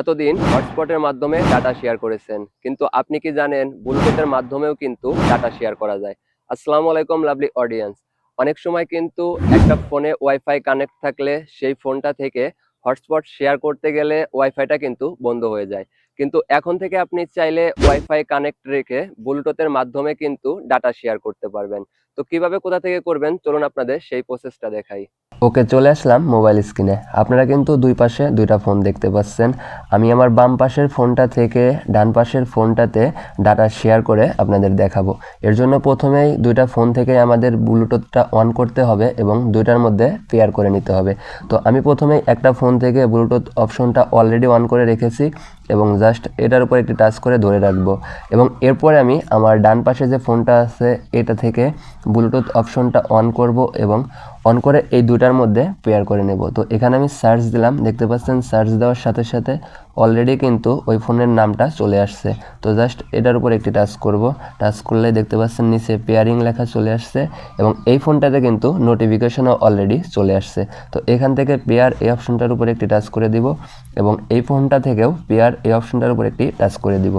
এতদিন হটস্পটের মাধ্যমে data share করেছেন। কিন্তু আপনি কি জানেন ব্লুটুথের মাধ্যমেও কিন্তু ডাটা শেয়ার করা যায়। আসসালামু আলাইকুম লাভলি অডিয়েন্স অনেক সময় কিন্তু একটা ফোনে ওয়াইফাই কানেক্ট থাকলে সেই ফোনটা থেকে হটস্পট শেয়ার করতে গেলে ওয়াইফাইটা কিন্তু বন্ধ হয়ে যায়। কিন্তু এখন থেকে আপনি চাইলে ওয়াইফাই কানেক্ট রেখে ব্লুটুথের মাধ্যমে কিন্তু ডাটা শেয়ার করতে পারবেন। তো কীভাবে কোথা থেকে করবেন? চলুন আপনাদের সেই প্রসেসটা দেখাই। ওকে, চলে আসলাম মোবাইল স্ক্রিনে আপনারা কিন্তু দুই পাশে দুইটা ফোন দেখতে পাচ্ছেন। আমি আমার বাম পাশের ফোনটা থেকে ডান পাশের ফোনটাতে ডাটা শেয়ার করে আপনাদের দেখাবো। এর জন্য প্রথমেই দুইটা ফোন থেকে আমাদের ব্লুটুথটা অন করতে হবে এবং দুইটার মধ্যে পেয়ার করে নিতে হবে। তো আমি প্রথমেই একটা ফোন থেকে ব্লুটুথ অপশনটা অলরেডি অন করে রেখেছি। এবং জাস্ট এটার উপর একটি টাচ করে ধরে রাখব। এবং এরপরে আমি আমার ডান পাশে যে ফোনটা আছে, এটা থেকে ব্লুটুথ অপশনটা অন করব এবং অন করে এই দুটার মধ্যে পেয়ার করে নেব। তো এখানে আমি সার্চ দিলাম, দেখতে পাচ্ছেন সার্চ দেওয়ার সাথে সাথে অলরেডি কিন্তু ওই ফোনের নামটা চলে আসছে। তো জাস্ট এটার উপর একটি টাচ করব। টাচ করলে দেখতে পাচ্ছেন নিচে পেয়ারিং লেখা চলে আসছে এবং এই ফোনটাতে কিন্তু নোটিফিকেশনও অলরেডি চলে আসছে। তো এখান থেকে পেয়ার এই অপশনটার উপর একটি টাচ করে দিব এবং এই ফোনটা থেকেও পেয়ার এই অপশনটার উপর একটি টাচ করে দিব।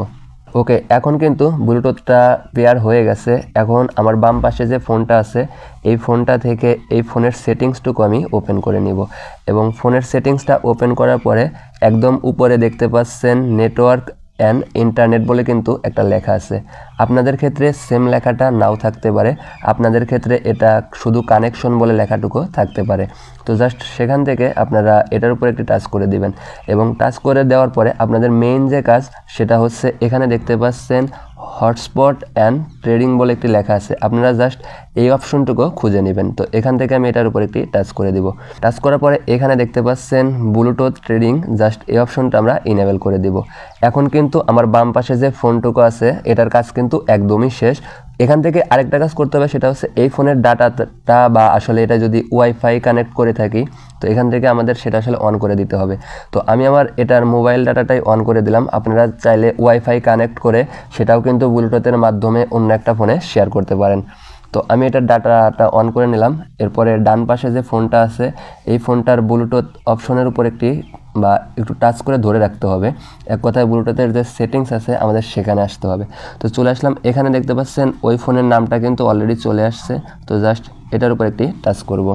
ওকে, এখন কিন্তু ব্লুটুথটা পেয়ার হয়ে গেছে। এখন আমার বাম পাশে যে ফোনটা আছে, এই ফোনটা থেকে এই ফোনের সেটিংসটুকু আমি ওপেন করে নিব। এবং ফোনের সেটিংসটা ওপেন করার পরে একদম উপরে দেখতে পাচ্ছেন, নেটওয়ার্ক অ্যান্ড ইন্টারনেট বলে কিন্তু একটা লেখা আছে। আপনাদের ক্ষেত্রে সেম লেখাটা নাও থাকতে পারে। আপনাদের ক্ষেত্রে এটা শুধু কানেকশন বলে লেখাটুকু থাকতে পারে। তো জাস্ট সেখান থেকে আপনারা এটার উপর একটি টাচ করে দিবেন এবং টাচ করে দেওয়ার পরে আপনাদের মেইন যে কাজ সেটা হচ্ছে এখানে দেখতে পাচ্ছেন হটস্পট অ্যান্ড ট্রেডিং বলে একটি লেখা আছে। আপনারা জাস্ট এই অপশনটুকু খুঁজে নেবেন। তো এখান থেকে আমি এটার উপর একটি টাচ করে দিব। টাচ করার পরে এখানে দেখতে পাচ্ছেন ব্লুটুথ ট্রেডিং জাস্ট এই অপশনটা আমরা ইনেবল করে দিব। এখন কিন্তু আমার বাম পাশে যে ফোনটুকু আছে, এটার কাজ কিন্তু একদমই শেষ। এখান থেকে আরেকটা কাজ করতে হবে, সেটা হচ্ছে এই ফোনের ডাটাটা বা আসলে এটা যদি ওয়াইফাই কানেক্ট করে থাকি, তো এখান থেকে আমাদের সেটা আসলে অন করে দিতে হবে। তো আমি আমার এটার মোবাইল ডাটাটাই অন করে দিলাম। আপনারা চাইলে ওয়াইফাই কানেক্ট করে সেটাও কিন্তু ব্লুটুথের মাধ্যমে অন্য একটা ফোনে শেয়ার করতে পারেন। তো আমি এটার ডাটাটা অন করে নিলাম। এরপরে ডান পাশে যে ফোনটা আছে, এই ফোনটার ব্লুটুথ অপশনের উপর একটি বা একটু টাচ করে ধরে রাখতে হবে। এক কথায় ব্লুটুথের যে সেটিংস আছে, আমাদের সেখানে আসতে হবে। তো চলে আসলাম, এখানে দেখতে পাচ্ছেন ওই ফোনের নামটা কিন্তু অলরেডি চলে আসছে। তো জাস্ট এটার উপর একটি টাচ করব।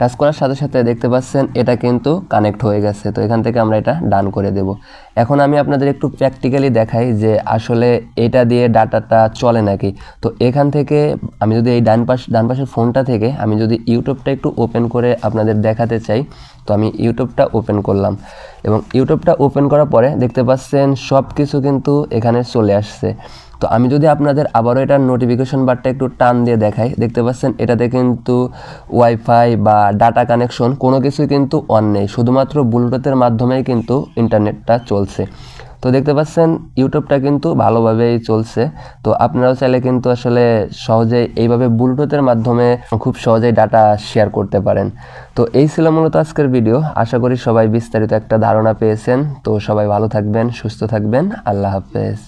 টাচ করার সাথে সাথে দেখতে পাচ্ছেন এটা কিন্তু কানেক্ট হয়ে গেছে। তো এখান থেকে আমরা এটা ডান করে দেব। এখন আমি আপনাদের একটু প্র্যাকটিক্যালি দেখাই যে আসলে এটা দিয়ে ডাটাটা চলে নাকি। তো এখান থেকে আমি যদি এই ডান পাশ, ডান পাশের ফোনটা থেকে আমি যদি ইউটিউবটা একটু ওপেন করে আপনাদের দেখাতে চাই তো আমি ইউটিউবটা ওপেন করলাম। এবং ইউটিউবটা ওপেন করার পরে দেখতে পাচ্ছেন সব কিছু কিন্তু এখানে চলে আসছে। তো আমি যদি আপনাদের আবারও এটার নোটিফিকেশন বারটা একটু টান দিয়ে দেখাই, দেখতে পাচ্ছেন এটাতে কিন্তু ওয়াইফাই বা ডাটা কানেকশন কোনো কিছুই কিন্তু অন নেই। শুধুমাত্র ব্লুটুথের মাধ্যমেই কিন্তু ইন্টারনেটটা চলছে। তো দেখতে পাচ্ছেন ইউটিউবটা কিন্তু ভালোভাবেই চলছে। তো আপনারাও চাইলে কিন্তু আসলে সহজে এইভাবে ব্লুটুথের মাধ্যমে খুব সহজেই ডাটা শেয়ার করতে পারেন। তো এই ছিল মূলত আজকের ভিডিও আশা করি সবাই বিস্তারিত একটা ধারণা পেয়েছেন। তো সবাই ভালো থাকবেন, সুস্থ থাকবেন। আল্লাহ হাফেজ।